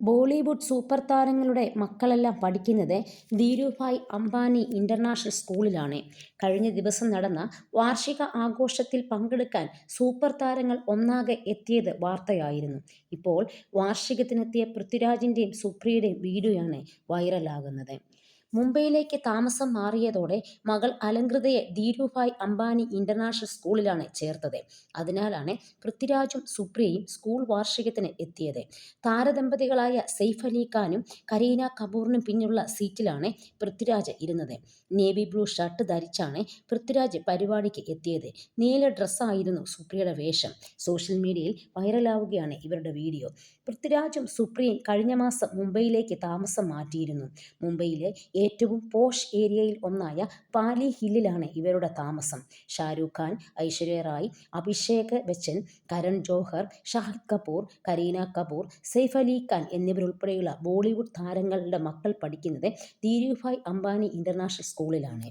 Bollywood super താരങ്ങളുടെ മക്കളെല്ലാം പഠിക്കുന്നത് ധീരുഭായ് അംബാനി ഇന്റർനാഷണൽ സ്കൂളിലാണ്. കഴിഞ്ഞ ദിവസം നടന്ന വാർഷിക ആഘോഷത്തിൽ പങ്കെടുക്കാൻ സൂപ്പർ താരങ്ങൾ ഒന്നാകെ എത്തിയത് വാർത്തയായിരുന്നു. ഇപ്പോൾ വാർഷികത്തിനെത്തിയ പൃഥ്വിരാജിന്റെയും സുപ്രിയയുടെയും വീഡിയോയാണ് വൈറലാകുന്നത്. മുംബൈയിലേക്ക് താമസം മാറിയതോടെ മകൾ അലങ്കൃതയെ ധീരുഭായ് അംബാനി ഇന്റർനാഷണൽ സ്കൂളിലാണ് ചേർത്തത്. അതിനാലാണ് പൃഥ്വിരാജും സുപ്രിയയും സ്കൂൾ വാർഷികത്തിന് എത്തിയത്. താരദമ്പതികളായ സെയ്ഫ് അലി ഖാനും കരീന കപൂറിനും പിന്നുള്ള സീറ്റിലാണ് പൃഥ്വിരാജ് ഇരുന്നത്. നേവി ബ്ലൂ ഷർട്ട് ധരിച്ചാണ് പൃഥ്വിരാജ് പരിപാടിക്ക് എത്തിയത്. നീല ഡ്രസ്സായിരുന്നു സുപ്രിയയുടെ വേഷം. സോഷ്യൽ മീഡിയയിൽ വൈറലാവുകയാണ് ഇവരുടെ വീഡിയോ. പൃഥ്വിരാജും സുപ്രിയയും കഴിഞ്ഞ മാസം മുംബൈയിലേക്ക് താമസം മാറ്റിയിരുന്നു. മുംബൈയിലെ ഏറ്റവും പോഷ് ഏരിയയിൽ ഒന്നായ പാലി ഹില്ലിലാണ് ഇവരുടെ താമസം. ഷാരൂഖ് ഖാൻ ഐശ്വര്യ റായ് അഭിഷേക് ബച്ചൻ കരൺ ജോഹർ ഷാഹിദ് കപൂർ കരീന കപൂർ സെയ്ഫ് അലി ഖാൻ എന്നിവരുൾപ്പെടെയുള്ള ബോളിവുഡ് താരങ്ങളുടെ മക്കൾ പഠിക്കുന്നത് ധീരുഭായ് അംബാനി ഇന്റർനാഷണൽ സ്കൂളിലാണ്.